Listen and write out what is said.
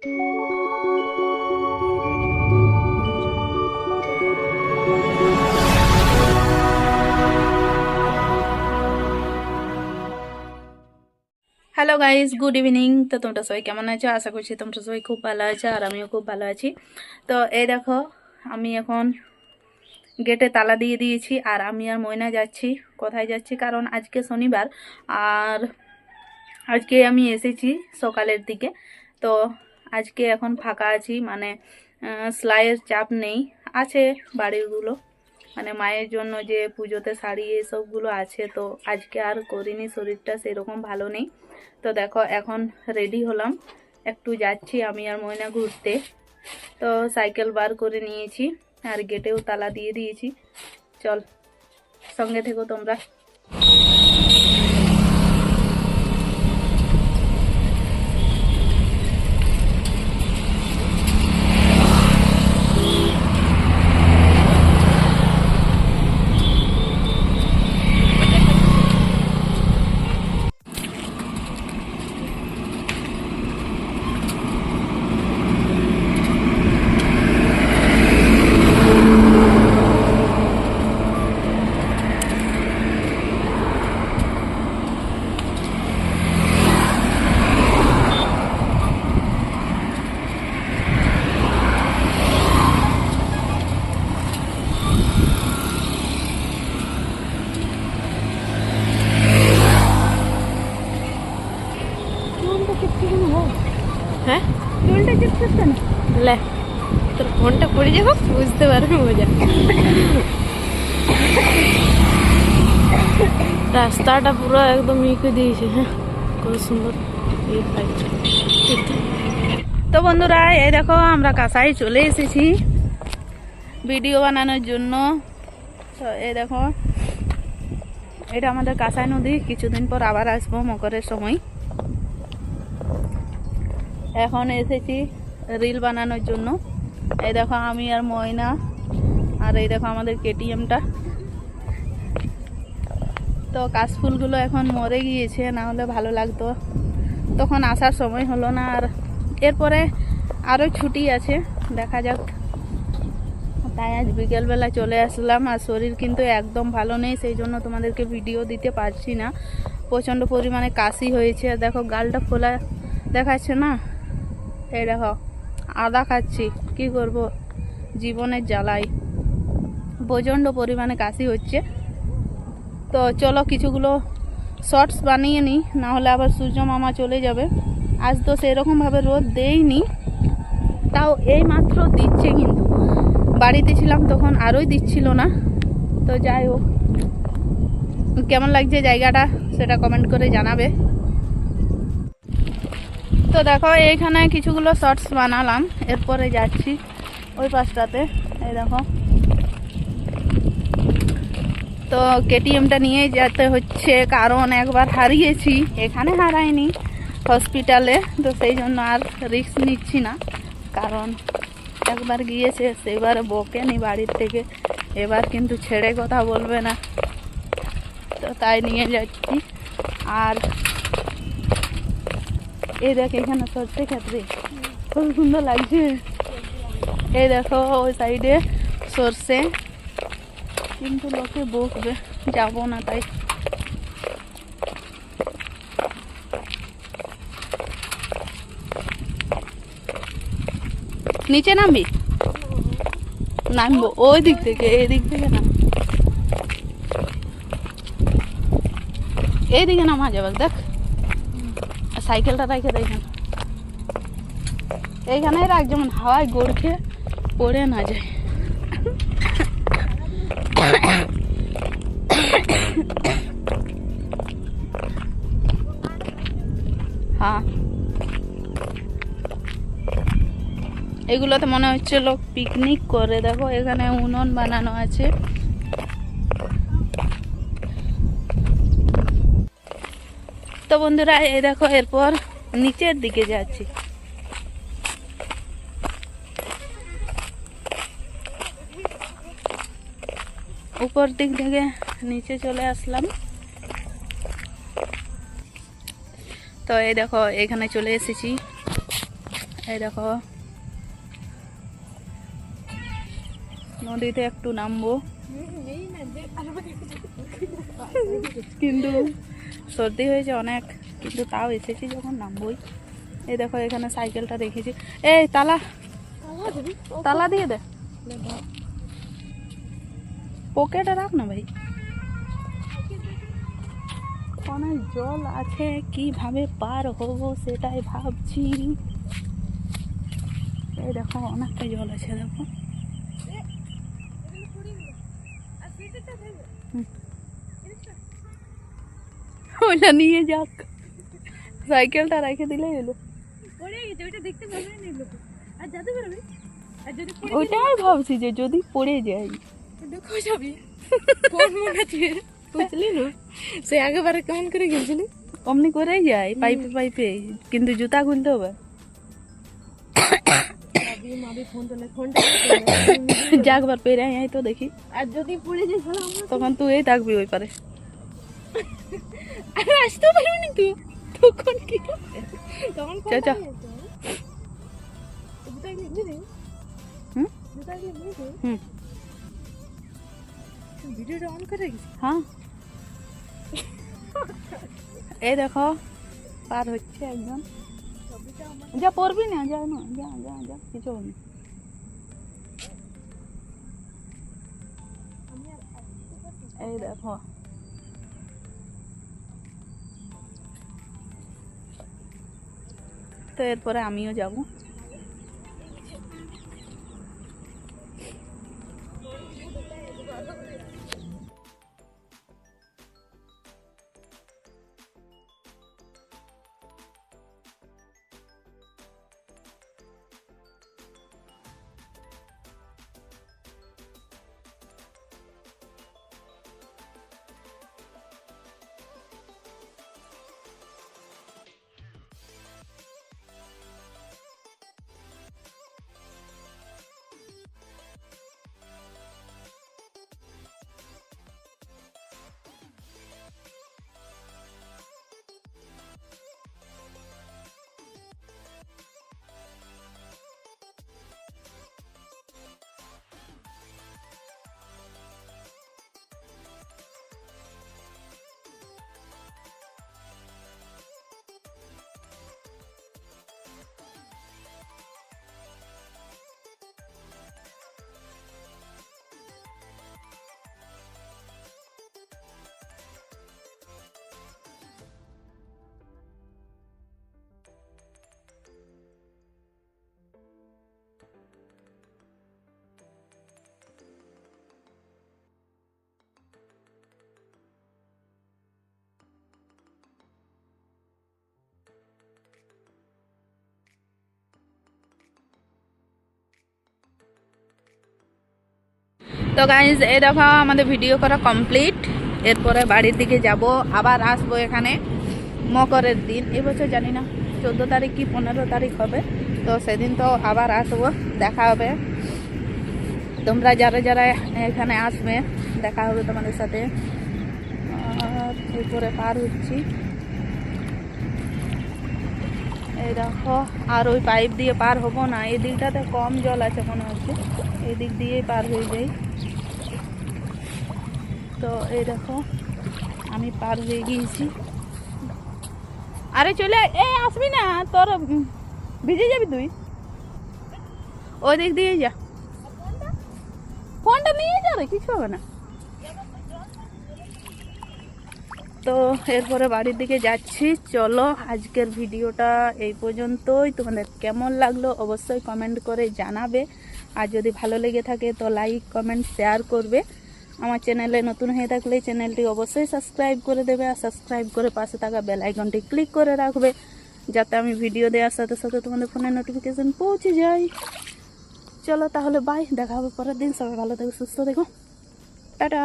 Hello guys good evening তো তোমরা সবাই কেমন আছো? আশা করছি তোমরা সবাই খুব ভালো আছো আর আমিও খুব ভালো আছি। তো এই দেখো, আমি এখন গেটে তালা দিয়ে দিয়েছি আর আমি আর ময়না যাচ্ছি। কোথায় যাচ্ছি? কারণ আজকে শনিবার আর আজকে আমি এসেছি সকালের দিকে। তো আজকে এখন ফাঁকা আছি মানে সেলাইয়ের চাপ নেই। আছে বাড়িগুলো মানে মায়ের জন্য যে পুজোতে শাড়ি এসবগুলো আছে, তো আজকে আর করিনি, শরীরটা সেরকম ভালো নেই। তো দেখো, এখন রেডি হলাম। একটু যাচ্ছি আমি আর ময়না ঘুরতে। তো সাইকেল বার করে নিয়েছি, আর গেটেও তালা দিয়ে দিয়েছি। চল, সঙ্গে থেকো তোমরা হ্যাঁ লে তোর ফোনটা পড়ে যাব বুঝতে পারবি মজা রাস্তাটা পুরো একদম ইকে দিয়েছে হ্যাঁ। কত সুন্দর তো বন্ধুরা, এই দেখো, আমরা কাঁসাই চলে এসেছি ভিডিও বানানোর জন্য। তো এই দেখো, এটা আমাদের কাঁসাই নদী, কিছুদিন পর আবার আসব মকরের সময়। এখন এসেছি রিল বানানোর জন্য। এই দেখো আমি আর ময়না, আর এই দেখো আমাদের কেটিএমটা। তো কাশফুলগুলো এখন মরে গিয়েছে, না হলে ভালো লাগতো। তখন আসার সময় হলো না, আর এরপরে আরও ছুটি আছে, দেখা যাক। তাই আজ বিকেলবেলা চলে আসলাম, আর শরীর কিন্তু একদম ভালো নেই, সেই জন্য তোমাদেরকে ভিডিও দিতে পারছি না। প্রচণ্ড পরিমাণে কাশি হয়েছে দেখো গালটা ফোলা দেখাচ্ছে না। এই দেখো আদা খাচ্ছি, কি করব? জীবনের জ্বালাই। প্রচণ্ড পরিমাণে কাশি হচ্ছে। তো চলো কিছুগুলো শর্টস বানিয়ে নিই না হলে আবার সূর্য মামা চলে যাবে। আজ তো সেরকমভাবে রোদ দেয়নি তাও এই মাত্র দিচ্ছে কিন্তু। বাড়িতে ছিলাম তখন আরোই দিচ্ছিল না। তো যাই হোক, কেমন লাগছে জায়গাটা সেটা কমেন্ট করে জানাবে। তো দেখো, এইখানে কিছুগুলো শর্টস বানালাম। এরপরে যাচ্ছি ওই পাশটাতে। এই দেখো। তো কেটিএমটা নিয়ে যেতে হচ্ছে, কারণ একবার হারিয়েছি, এখানে হারাইনি হসপিটালে তো সেই জন্য আর রিস্ক নিচ্ছি না। কারণ একবার গিয়েছে, সেবারে বকেনি বাড়ির থেকে, এবার কিন্তু ছেড়ে কথা বলবে না। তো তাই নিয়ে যাচ্ছি। আর এই দেখ এখানে সরষে ক্ষেত্রে। খুব সুন্দর লাগছে। এই দেখো, ওই সাইডে সরষে। কিন্তু লোকে বকবে, যাব না তাই। নিচে নামবি? নামবো, ওই দিক থেকে, এই দিক থেকে না এই দিকে নামা যাবে দেখ। সাইকেলটা রেখে দেখেন এইখানে রাখ, যেমন হাওয়ায় গোড় পড়ে না যায়। হ্যাঁ। এগুলোতে মনে হচ্ছে লোক পিকনিক করে। দেখো, এখানে উনুন বানানো আছে। তো বন্ধুরা এই দেখো, এরপর নিচের দিকে যাচ্ছি। উপর দিক থেকে নিচে চলে আসলাম। তো এই দেখো, এখানে চলে এসেছি। এই দেখো, নদীতে একটু নামবো। কিন্তু সর্দি হয়েছে অনেক, কিন্তু তাও এসেছি যখন নামবই। এই দেখো, এখানে সাইকেলটা রেখেছি এই, তালা। তালা দিয়ে দে। পকেটে রাখ না ভাই। অনেক জল আছে, কীভাবে পার হব সেটাই ভাবছি। এই দেখো, অনেকটা জল আছে, দেখো। হুম। ওইটা নিয়ে যাক। সাইকেলটা রেখে দিলে এলো ওইটাই ভাবছি যে যদি পড়ে যাই বুঝলি না? সে আগেবারে কেমন করে গেছিলি? অমনি করেই যাই পাইপে পাইপে। কিন্তু জুতা খুলতে হবে। যাকবার পেরে আই তো দেখি। আর যদি পড়ে যাই তখন তুই থাকবি ওই পারে। আরে আসতেও পারবি না তুই তখন কি? তখন চা, চা। হুম? হুম। ভিডিওটা অন করে হ্যাঁ। এই দেখো পার হচ্ছে একজন। যা পড়বি না যা না যা যা যা কিছু হবে না। এই দেখো। তো এরপরে আমিও যাব। তো গাইজ এই দেখো আমাদের ভিডিও করা কমপ্লিট এরপরে বাড়ির দিকে যাব, আবার আসব এখানে মকরের দিন। এবছর জানি না, চোদ্দ তারিখ কি পনেরো তারিখ হবে, তো সেদিন তো আবার আসব, দেখা হবে। তোমরা যারা যারা এখানে আসবে, দেখা হবে তোমাদের সাথে। আর এরপরে পার হচ্ছি। এই দেখো, আর ওই পাইপ দিয়ে পার হব না। এই দিকটাতে কম জল আছে মনে হচ্ছে। এই দিক দিয়েই পার হয়ে যাই। তো এই দেখো, আমি পার হয়ে গিয়েছি। আরে চলে। এই আসবি না? তোর ভিজে যাবি তুই? ওই দিক দিয়ে যা। ফোনটা নিয়ে যা রে, কিছু হবে না। তো এরপরে বাড়ির দিকে যাচ্ছি। চলো আজকের ভিডিওটা এই পর্যন্তই। তোমাদের কেমন লাগল অবশ্যই কমেন্ট করে জানাবে। আর যদি ভালো লেগে থাকে তো লাইক কমেন্ট শেয়ার করবে। আমার চ্যানেলে নতুন হয়ে থাকলে চ্যানেলটি অবশ্যই সাবস্ক্রাইব করে দেবে আর সাবস্ক্রাইব করে পাশে থাকা বেল আইকনটি ক্লিক করে রাখবে। যাতে আমি ভিডিও দেওয়ার সাথে সাথে তোমাদের ফোনে নোটিফিকেশান পৌঁছে যায়। চলো তাহলে বাই দেখা হবে পরের দিন। সবাই ভালো থেকো, সুস্থ দেখো টাটা।